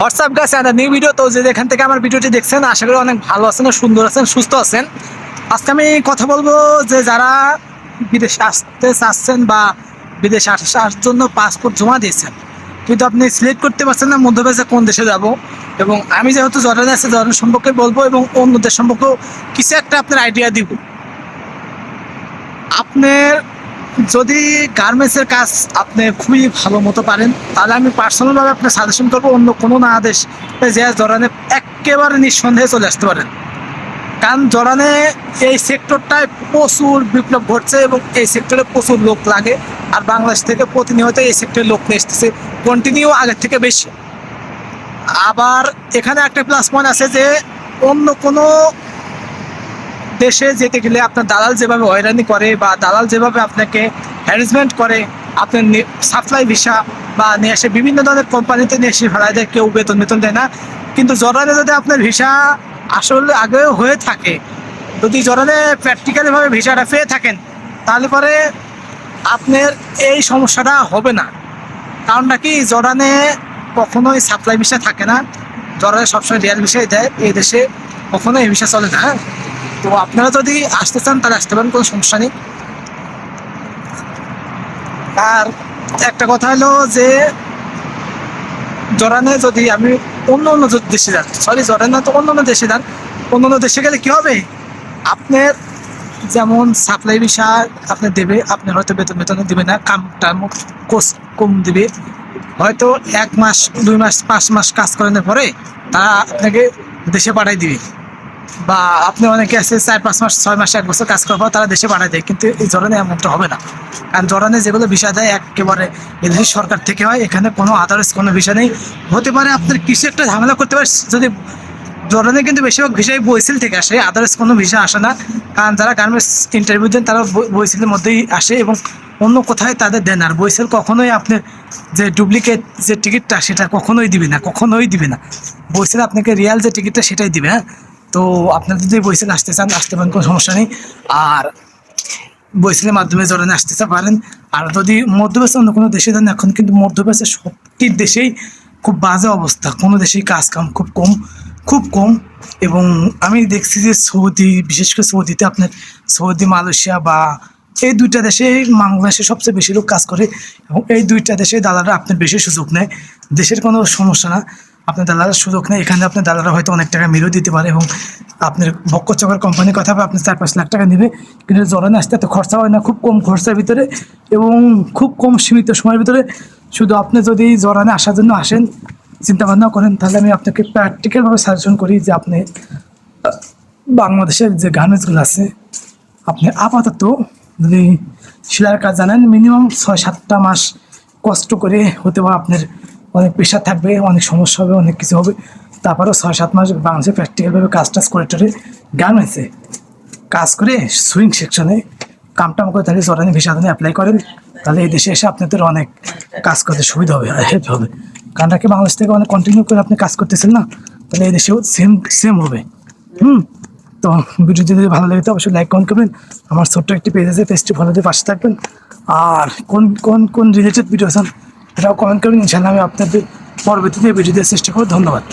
WhatsApp গাছ একটা new video তো যে যেখান থেকে আমার ভিডিওটি দেখছেন, আশা করি অনেক ভালো আছেন সুন্দর আছেন, সুস্থ আছেন। আজকে আমি কথা বলব যে যারা বিদেশে আসতে চাচ্ছেন বা বিদেশে আসার জন্য পাসপোর্ট জমা দিয়েছেন, কিন্তু আপনি সিলেক্ট করতে পারছেন না, মধ্যপ্রাচ্যে কোন দেশে যাব। এবং আমি যেহেতু জর্ডানে আছে, জর্ডান সম্পর্কে বলব এবং অন্য দেশ সম্পর্কেও কিছু একটা আপনার আইডিয়া দিব। আপনার যদি গার্মেন্টসের কাজ আপনি খুবই ভালো মতো পারেন, তাহলে আমি পার্সোনালভাবে আপনার সাজেশন করব অন্য কোনো না আদেশ যে জরানে একেবারে নিঃসন্দেহে চলে আসতে পারেন। কারণ জরানে এই সেক্টরটায় প্রচুর বিপ্লব ঘটছে এবং এই সেক্টরে প্রচুর লোক লাগে, আর বাংলাদেশ থেকে প্রতিনিয়ত এই সেক্টরে লোক নিয়ে এসতেছে কন্টিনিউ আগের থেকে বেশি। আবার এখানে একটা প্লাস পয়েন্ট আছে যে অন্য কোনো দেশে যেতে গেলে আপনার দালাল যেভাবে হয়রানি করে বা দালাল যেভাবে আপনাকে হ্যারাসমেন্ট করে, আপনার সাপ্লাই ভিসা বা নিয়ে আসে বিভিন্ন ধরনের কোম্পানিতে নিয়ে এসে ভাড়া দেয়, কেউ বেতন বেতন দেয় না। কিন্তু জরানে যদি আপনার ভিসা আসলে আগেও হয়ে থাকে, যদি জরানে প্র্যাকটিক্যালিভাবে ভিসাটা পেয়ে থাকেন, তাহলে পরে আপনার এই সমস্যাটা হবে না। কারণটা কি? জরানে কখনোই সাপ্লাই ভিসা থাকে না। জরানে সবসময় রিয়াল ভিসাই দেয়। এই দেশে কখনোই এই ভিসা চলে না হ্যাঁ? তো আপনারা যদি আসতে চান, তাহলে আসতে পারেন, কোনো সমস্যা নেই। আর একটা কথা হলো যে, জরানে যদি আমি অন্য অন্য দেশে যান সরি জরানে তো অন্য অন্য দেশে যান, অন্য অন্য দেশে গেলে কি হবে? আপনার যেমন সাপ্লাই ভিসা আপনি দেবে, আপনার হয়তো বেতন বেতন দিবে না কাম টাম কোর্স কম দিবে। হয়তো এক মাস, দুই মাস, পাঁচ মাস কাজ করানোর পরে তারা আপনাকে দেশে পাঠাই দিবে। বা আপনি অনেকে আছে, চার পাঁচ মাস, ছয় মাস, এক বছর কাজ করার পর তারা দেশে পাঠায় দেয়, কিন্তু এই জরানে এমনটা হবে না। কারণ জরানে যেগুলো ভিসা দেয়, একেবারে এদেশের সরকার থেকে হয়, এখানে কোনো আদার্স কোনো ভিসা নেই। হতে পারে আপনার কিছু একটা ঝামেলা করতে পারে, যদি জরানে কিন্তু বেশিরভাগ ভিসাই বইসিল থেকে আসে আদার্স কোনো ভিসা আসে না। কারণ যারা গার্মেন্টস ইন্টারভিউ দেন তারা বই- বইসিলের মধ্যেই আসে এবং অন্য কোথায় তাদের দেন আর। বইসেল কখনোই আপনার যে ডুপ্লিকেট যে টিকিটটা সেটা কখনোই দিবে না, কখনোই দিবে না। বইসেল আপনাকে রিয়াল যে টিকিটটা সেটাই দিবে হ্যাঁ? তো আপনারা যদি বইসেল আসতে চান আসতে পারেন, কোনো সমস্যা নেই। আর বইসেলের মাধ্যমে জরানে আসতে পারেন। আর যদি মধ্যপ্রাচ্যে অন্য কোনো দেশে যান, এখন কিন্তু মধ্যপ্রাচ্যের সবটি দেশেই খুব বাজে অবস্থা। কোনো দেশেই কাজ কাম খুব কম খুব কম। এবং আমি দেখছি যে সৌদি, বিশেষ করে সৌদিতে আপনার সৌদি, মালয়েশিয়া বা এই দুইটা দেশে, বাংলাদেশে সবচেয়ে বেশি লোক কাজ করে। এবং এই দুইটা দেশে দালালরা আপনার বেশি সুযোগ নেয়। দেশের কোনো সমস্যা না। আপনার দালালের সুযোগ নেই, এখানে আপনার দালালরা হয়তো অনেক টাকা মেরেও দিতে পারে এবং আপনার বক্ক চকের কোম্পানির কথা আপনি চার পাঁচ লাখ টাকা নেবে, কিন্তু জরানে আসতে এত খরচা হয় না, খুব কম খরচার ভিতরে এবং খুব কম সীমিত সময়ের ভিতরে। শুধু আপনি যদি জরানে আসার জন্য আসেন চিন্তা ভাবনা করেন, তাহলে আমি আপনাকে প্র্যাকটিক্যালভাবে সাজেশন করি যে আপনি বাংলাদেশের যে গার্মেন্টসগুলো আছে, আপনি আপাতত যদি সেলাইয়ের কাজ জানেন মিনিমাম ছয় সাতটা মাস কষ্ট করে হতে পারে আপনার অনেক প্রেশার থাকবে, অনেক সমস্যা হবে, অনেক কিছু হবে। তারপরেও ছয় সাত মাস বাংলাদেশে প্র্যাকটিক্যালভাবে কাজ টাজ করে টরে গার্মেন্টসে কাজ করে সুইং সেকশনে কামটাম করে তাহলে জরানি ভিসা আপনি অ্যাপ্লাই করেন। তাহলে এই দেশে এসে আপনাদের অনেক কাজ করতে সুবিধা হবে হেল্প হবে। কারণ কি বাংলাদেশ থেকে অনেক কন্টিনিউ করে আপনি কাজ করতেছেন না? তাহলে এই দেশেও সেম সেম হবে। হুম? তো ভিডিও যদি ভালো লাগে তো অবশ্যই লাইক কমেন্ট করবেন। আমার ছোট্ট একটি পেজ আছে পেজটি ফলো দিয়ে পাশে থাকবেন। আর কোন কোন কোন রিলেটেড ভিডিও আছেন? এটাও কমেন্ট করবেন ইনশাল্লাহ আমি আপনাদের পরবর্তীতে ভিডিও দেওয়ার চেষ্টা করব। ধন্যবাদ।